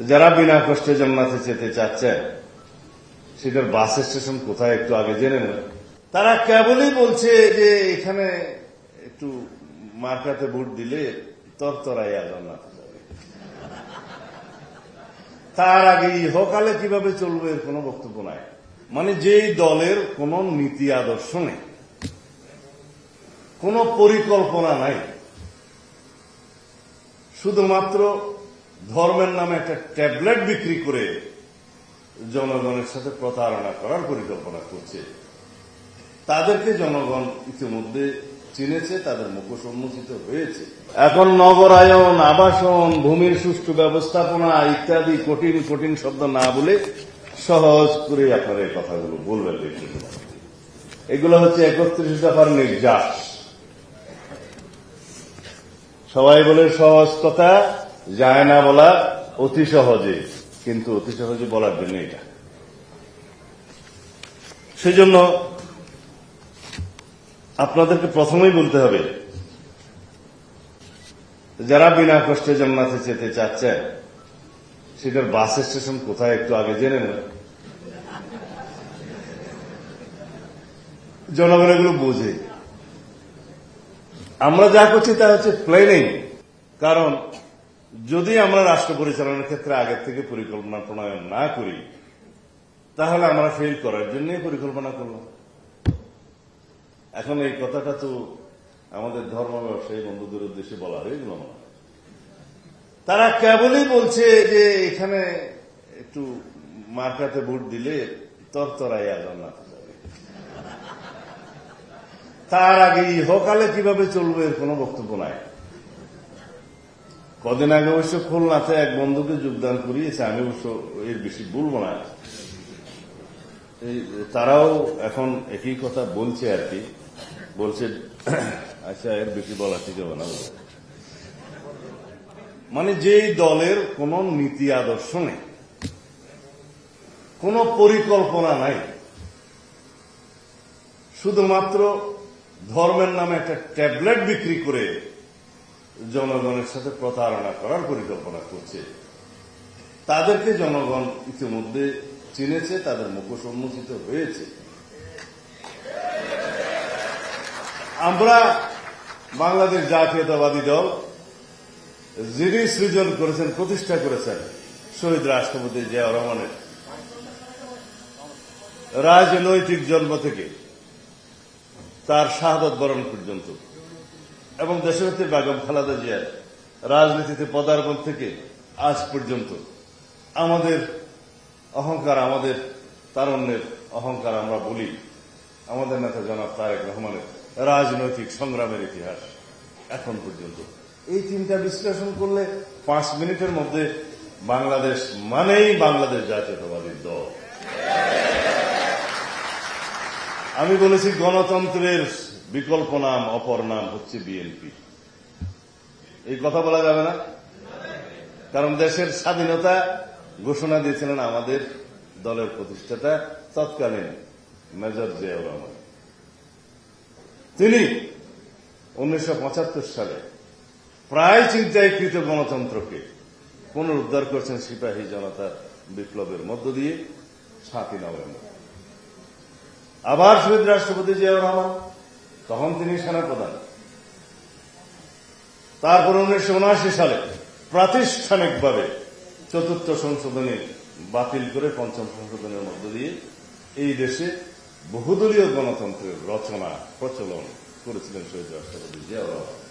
যারা বিনা কষ্টে জান্নাতে যেতে চাচ্ছেন সেটার বাস স্টেশন কোথায় একটু আগে জেনে নেন তারা কেবলই বলছে যে এখানে একটু মার্কাতে ভোট দিলে তরতরাইয়া জান্নাতে যাবে। তার আগে ইহকালে কীভাবে চলবে এর কোনো বক্তব্য নাই। মানে যেই দলের কোন নীতি আদর্শ নেই, কোন পরিকল্পনা নাই, শুধুমাত্র ধর্মের নামে একটা ট্যাবলেট বিক্রি করে জনগণের সাথে প্রতারণা করার পরিকল্পনা করছে। তাদেরকে জনগণ ইতিমধ্যে চিনেছে, তাদের মুখোশ উন্মোচিত হয়েছে। এখন নগরায়ন আবাসন, ভূমির সুষ্ঠু ব্যবস্থাপনা ইত্যাদি কঠিন কঠিন শব্দ না বলে সহজ করে আপনারা এই কথাগুলো বলবেন এগুলো হচ্ছে একত্রিশ দফার নির্যাস। সবাই বলে সহজ কথা যায় না বলা অতি সহজে, কিন্তু অতি সহজে বলার জন্য এটা। সেজন্য আপনাদেরকে প্রথমেই বলতে হবে, যারা বিনা কষ্টে জান্নাতে যেতে চাচ্ছেন, সেটার বাস স্টেশন কোথায় একটু আগে জেনে নেন জনগণ এগুলো বোঝে। আমরা যা করছি তা হচ্ছে প্ল্যানিং কারণ যদি আমরা রাষ্ট্র পরিচালনার ক্ষেত্রে আগের থেকে পরিকল্পনা প্রণয়ন না করি, তাহলে আমরা ফেল করার জন্য পরিকল্পনা করলাম এখন এই কথাটা তো আমাদের ধর্ম ব্যবসায়ী বন্ধুদের উদ্দেশ্যে বলা হয়ে গেল মনে। তারা কেবলই বলছে যে এখানে একটু মার্কাতে ভোট দিলে তরতরাইয়া জান্নাতে যাবে। তার আগে ইহকালে কীভাবে চলবে এর কোনো বক্তব্য নাই। কদিন আগে অবশ্য খুলনাতে এক বন্ধুকে যোগদান করিয়েছে, আমি অবশ্য এর বেশি বলব না। তারাও এখন একই কথা বলছে আর কি। বলছে আচ্ছা এর বেশি বলা ঠিক হবে না মানে যেই দলের কোন নীতি আদর্শ নেই, কোন পরিকল্পনা নাই, শুধুমাত্র ধর্মের নামে একটা ট্যাবলেট বিক্রি করে জনগণের সাথে প্রতারণা করার পরিকল্পনা করছে। তাদেরকে জনগণ ইতিমধ্যে চিনেছে, তাদের মুখোশ উন্মোচিত হয়েছে। আমরা বাংলাদেশ জাতীয়তাবাদী দল, যিনি সৃজন করেছেন, প্রতিষ্ঠা করেছেন, শহীদ রাষ্ট্রপতি জিয়া রহমানের রাজনৈতিক জন্ম থেকে, তার শাহাদত বরণ পর্যন্ত। এবং দেশনেত্রী বেগম খালাদা জিয়ার রাজনীতিতে পদার্পণ থেকে আজ পর্যন্ত আমাদের অহংকার, আমাদের তারণ্যের অহংকার আমরা বলি, আমাদের নেতা জনাব তারেক রহমানের রাজনৈতিক সংগ্রামের ইতিহাস এখন পর্যন্ত। এই তিনটা বিশ্লেষণ করলে পাঁচ মিনিটের মধ্যে বাংলাদেশ মানেই বাংলাদেশ জাতীয়তাবাদী দল। আমি বলেছি গণতন্ত্রের বিকল্প নাম, অপর নাম হচ্ছে বিএনপি এই কথা বলা যাবে না? কারণ দেশের স্বাধীনতা ঘোষণা দিয়েছিলেন আমাদের দলের প্রতিষ্ঠাতা তৎকালীন মেজর জিয়াউর রহমান। তিনি উনিশশো পঁচাত্তর সালে প্রায় চিন্তায়কৃত গণতন্ত্রকে পুনরুদ্ধার করছেন সিপাহী জনতার বিপ্লবের মধ্য দিয়ে সাতই নভেম্বর। আবার শহীদ রাষ্ট্রপতি জিয়াউর রহমান তখন তিনি সেনাপ্রধান। তারপর উনিশশো উনআশি সালে প্রাতিষ্ঠানিকভাবে চতুর্থ সংশোধনী বাতিল করে পঞ্চম সংশোধনের মধ্য দিয়ে এই দেশে বহুদলীয় গণতন্ত্রের রচনা, প্রচলন করেছিলেন শহীদ রাষ্ট্রপতি রহমান।